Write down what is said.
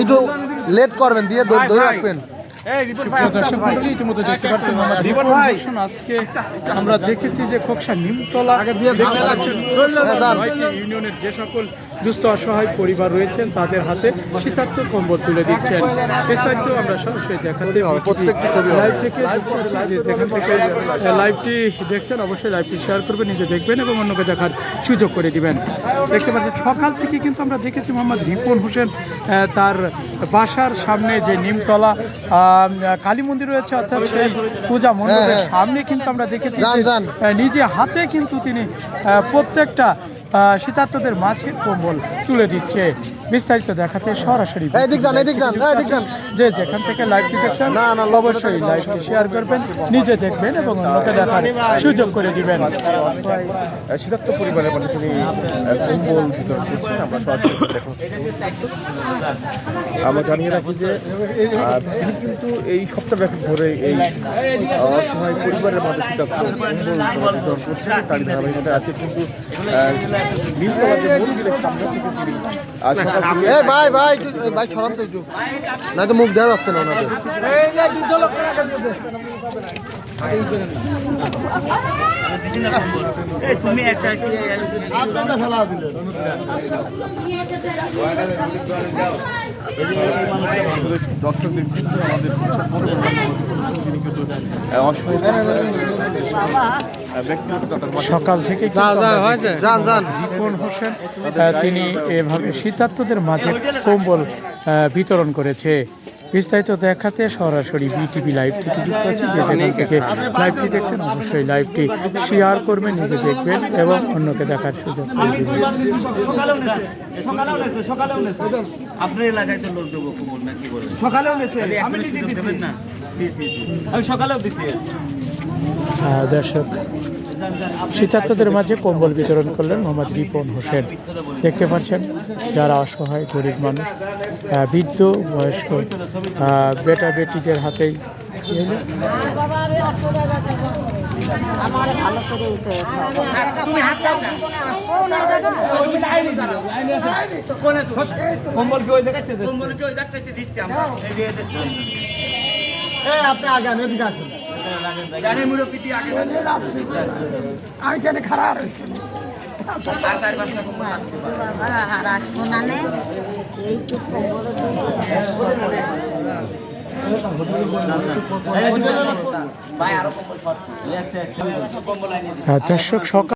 একটু লেট করবেন দিয়ে ধরে রাখবেন। দর্শক ইতিমধ্যে দেখতে পাচ্ছেন আজকে আমরা দেখেছি যে খোকসা নিমতলা দেখতে পাচ্ছেন, ইউনিয়নের যে সকল দুস্থ অসহায় পরিবার রয়েছেন তাদের হাতে শীতার্থ কম্বল তুলে দিচ্ছেন। বিস্তারিত আমরা সরাসরি দেখাতে লাইভ থেকে যুক্ত যেখান থেকে লাইভটি দেখছেন অবশ্যই লাইভটি শেয়ার করবেন নিজে দেখবেন এবং অন্যকে দেখার সুযোগ করে দিবেন। দেখতে পাচ্ছেন সকাল থেকে কিন্তু আমরা দেখেছি মোহাম্মদ রিপন হোসেন তার বাসার সামনে যে নিমতলা কালী মন্দির রয়েছে অর্থাৎ সেই পূজা মণ্ডপের হ্যাঁ, হ্যাঁ। সামনে কিন্তু আমরা দেখেছি নিজে হাতে কিন্তু তিনি প্রত্যেকটা শীতার্থদের মাঝে কম্বল তুলে দিচ্ছে। বিস্তারিত দেখাতে সরাসরি এদিক যান এদিক যান এদিক যান যে যেখান থেকে লাইভটি দেখছেন না, না, অবশ্যই লাইভটি শেয়ার করবেন নিজে দেখবেন এবং অন্যকে দেখার সুযোগ করে দিবেন। শীতার্থ পরিবারের মধ্যে তিনি কম্বল বিতরণ করছেন আমরা সরাসরি জানিয়ে রাখি যে তিনি কিন্তু এই সপ্তাহব্যাপী ধরে এই অসহায় পরিবারের মধ্যে কম্বল বিতরণ করছেন তারই ধারাবাহিকতা আছে। কিন্তু আহ, নিমতলা যে মন্দিরের সামনে থেকে তিনি এ ভাই ভাই ভাই ছড়ান তো একটু। নয়তো মুখ দেওয়া যাচ্ছে না ওনাদের। আমাদের দর্শকদের আমাদের সকাল থেকে হোসেন তিনি এভাবে শীতার্থদের মাঝে কম্বল বিতরণ করেছে। বিস্তারিত দেখাতে সরাসরি বিটিভি লাইভ থেকে যুক্ত আছে। যে যেখান থেকে লাইভটি দেখছেন অবশ্যই লাইভটি শেয়ার করবেন নিজে দেখবেন এবং অন্যকে দেখার সুযোগ করে দিবেন। আপনার এলাকায় তো লোক দেবো কুমোর না কি বলবেন? সকালেও দর্শক শীতার্থদের মাঝে কম্বল বিতরণ করলেন মোহাম্মদ রিপন হোসেন। দেখতে পাচ্ছেন যারা অসহায় গরিব মানুষ বৃদ্ধ বয়স্ক বেটা বেটিদের হাতেই এই হলো আমার ভালো করে উঠে তুমি হাত দাও না কম্বল কি ওই দেখাচ্ছে? কম্বল কি ওই ডাক্তারকে দিচ্ছি আমরা। এই যে দিচ্ছি। আপনি আগে আনে এদিকে মুড়ো পিটি আগে দেন। আর চার পাঁচটা কম্বল লাগছে। আর আসব না নে এইটুকু বড় ভাই আরও কম্বল শর্ট লেফট কম্বল আনিয়ে দিচ্ছি। আহ, দর্শক সকাল